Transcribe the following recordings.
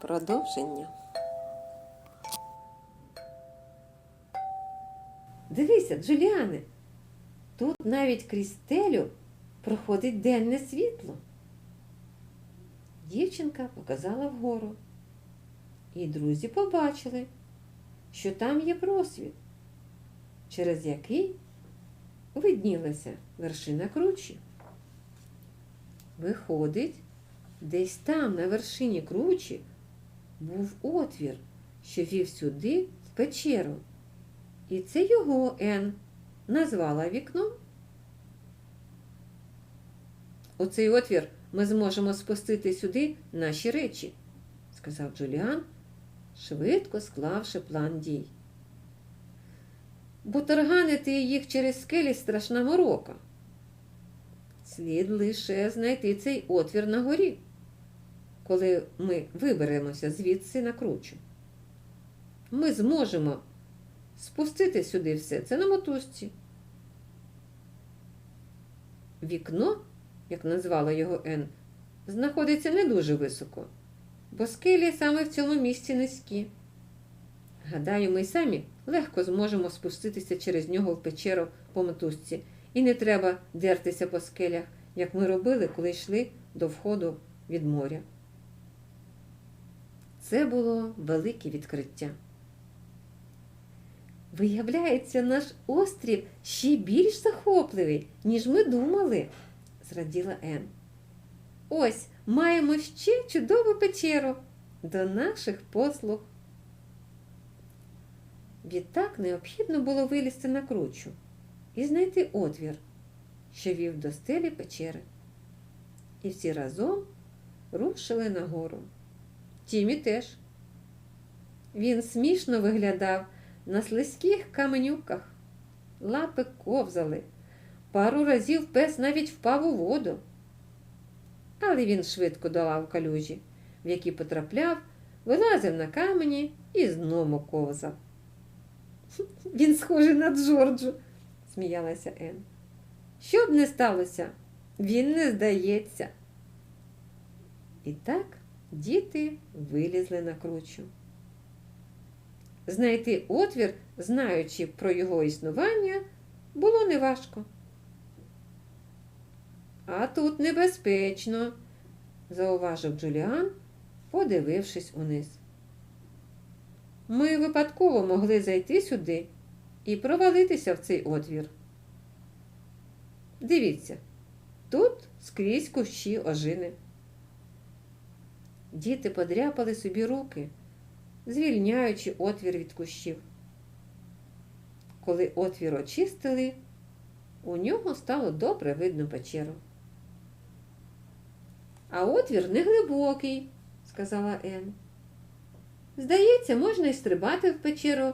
Продовження. Дивися, Джуліане, тут навіть крізь стелю проходить денне світло. Дівчинка показала вгору. І друзі побачили, що там є просвіт, через який виднілася вершина кручі. Виходить, десь там, на вершині кручі, був отвір, що вів сюди в печеру. І це його Ен назвала вікном. У цей отвір ми зможемо спустити сюди наші речі, сказав Джуліан, швидко склавши план дій. Бо тарганити їх через скелі страшна морока. Слід лише знайти цей отвір на горі, коли ми виберемося звідси на кручу. Ми зможемо спустити сюди все це на мотузці. Вікно, як назвала його Ен, знаходиться не дуже високо, бо скелі саме в цьому місці низькі. Гадаю, ми самі легко зможемо спуститися через нього в печеру по мотузці, і не треба дертися по скелях, як ми робили, коли йшли до входу від моря. Це було велике відкриття. Виявляється, наш острів ще більш захопливий, ніж ми думали, зраділа Ен. Ось маємо ще чудову печеру до наших послуг. Відтак необхідно було вилізти на кручу і знайти отвір, що вів до стелі печери. І всі разом рушили нагору. Тімі теж. Він смішно виглядав на слизьких каменюках. Лапи ковзали. Пару разів пес навіть впав у воду. Але він швидко долав калюжі, в які потрапляв, вилазив на камені і знову ковзав. Він схожий на Джорджу, сміялася Ен. Що б не сталося, він не здається. І так діти вилізли на кручу. Знайти отвір, знаючи про його існування, було неважко. А тут небезпечно, зауважив Джуліан, подивившись униз. Ми випадково могли зайти сюди і провалитися в цей отвір. Дивіться, тут скрізь кущі ожини. Діти подряпали собі руки, звільняючи отвір від кущів. Коли отвір очистили, у нього стало добре видно печеру. А отвір не глибокий, сказала Ен. Здається, можна й стрибати в печеру,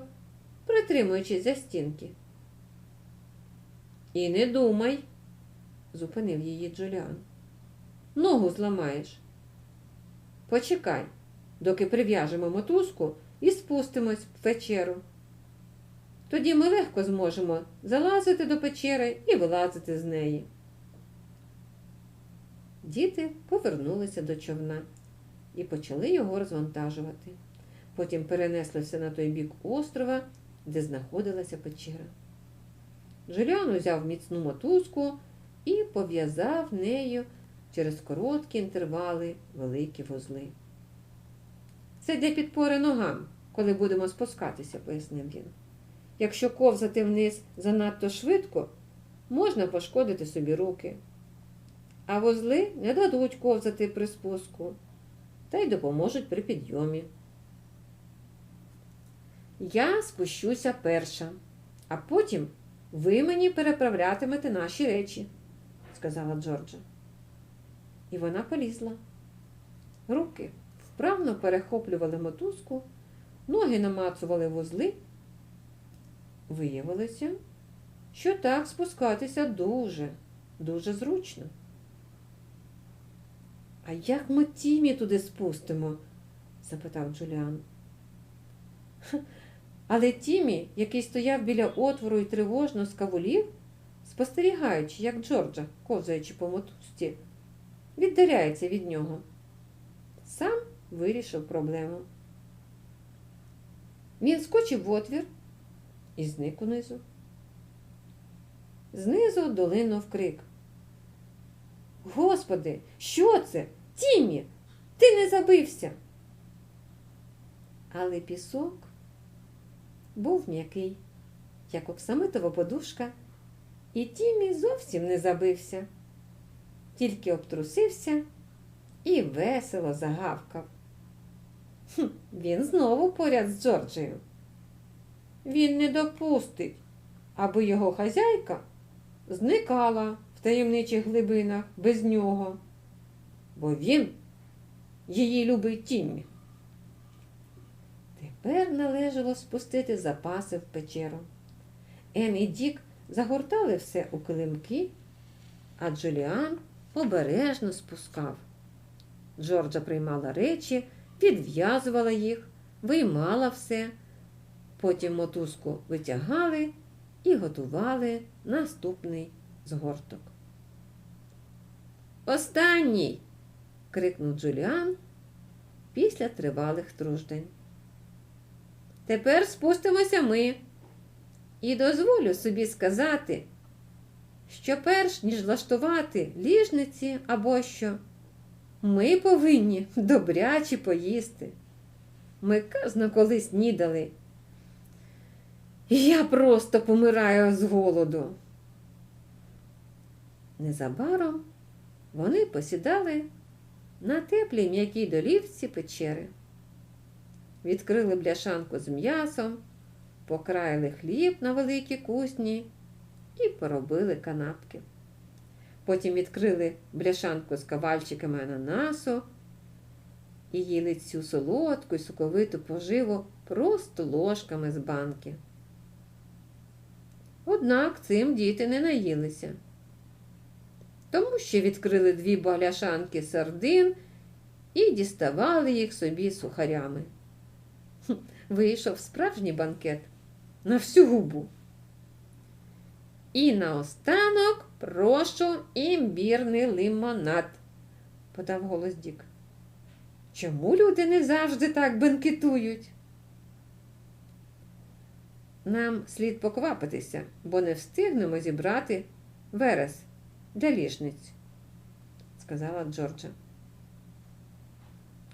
притримуючись за стінки. І не думай, зупинив її Джуліан. Ногу зламаєш. Почекай, доки прив'яжемо мотузку і спустимось в печеру. Тоді ми легко зможемо залазити до печери і вилазити з неї. Діти повернулися до човна і почали його розвантажувати. Потім перенеслися на той бік острова, де знаходилася печера. Джуліан узяв міцну мотузку і пов'язав нею через короткі інтервали великі вузли. Це для підпори ногам, коли будемо спускатися, пояснив він. Якщо ковзати вниз занадто швидко, можна пошкодити собі руки. А вузли не дадуть ковзати при спуску та й допоможуть при підйомі. Я спущуся перша, а потім ви мені переправлятимете наші речі, сказала Джорджа. І вона полізла. Руки вправно перехоплювали мотузку, ноги намацували вузли. Виявилося, що так спускатися дуже, дуже зручно. А як ми Тімі туди спустимо? запитав Джуліан. Але Тімі, який стояв біля отвору і тривожно скавулів, спостерігаючи, як Джорджа, ковзаючи по мотузці, віддаляється від нього. Сам вирішив проблему. Він скочив в отвір і зник унизу. Знизу долинув крик. Господи, що це? Тімі, ти не забився. Але пісок був м'який, як оксамитова подушка, і Тімі зовсім не забився, тільки обтрусився і весело загавкав. Хм, він знову поряд з Джорджею. Він не допустить, аби його хазяйка зникала в таємничих глибинах без нього, бо він її любить Тіммі. Тепер належало спустити запаси в печеру. Ем і Дік загортали все у килимки, а Джуліан обережно спускав. Джорджа приймала речі, відв'язувала їх, виймала все, потім мотузку витягали і готували наступний згорток. Останній. крикнув Джуліан після тривалих труждень. Тепер спустимося ми. І дозволю собі сказати, що перш ніж влаштувати ліжниці або що, ми повинні добряче поїсти. Ми казно коли снідали. І я просто помираю з голоду. Незабаром вони посідали на теплій м'якій долівці печери, відкрили бляшанку з м'ясом, покраїли хліб на великі кусні і поробили канапки. Потім відкрили бляшанку з кавальчиками ананасу і їли цю солодку й соковиту поживу просто ложками з банки. Однак цим діти не наїлися, тому що відкрили дві багляшанки сардин і діставали їх собі сухарями. Вийшов справжній банкет на всю губу. І наостанок прошу імбірний лимонад, подав голос Дік. Чому люди не завжди так бенкетують? Нам слід поквапитися, бо не встигнемо зібрати верес для ліжниць, сказала Джорджа.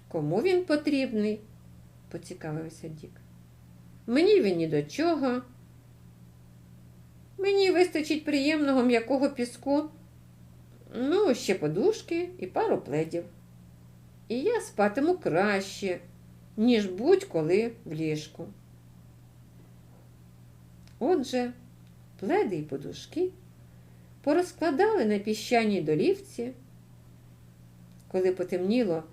Кому він потрібний? поцікавився Дік. Мені він ні до чого. Мені вистачить приємного м'якого піску, ну, ще подушки і пару пледів. І я спатиму краще, ніж будь-коли в ліжку. Отже, пледи й подушки порозкладали на піщаній долівці. Коли потемніло,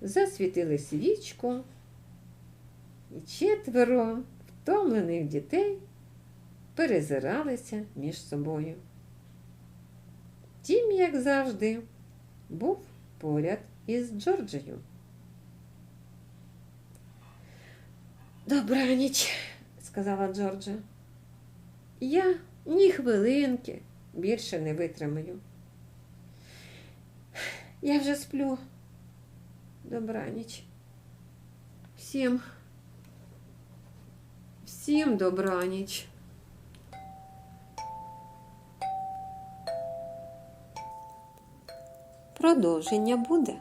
засвітили свічку, і четверо втомлених дітей перезиралися між собою. Тім, як завжди, був поряд із Джорджею. Добраніч, сказала Джорджа. Я ні хвилинки більше не витримаю. Я вже сплю. Добраніч. Всім, всім добраніч. Продовження буде.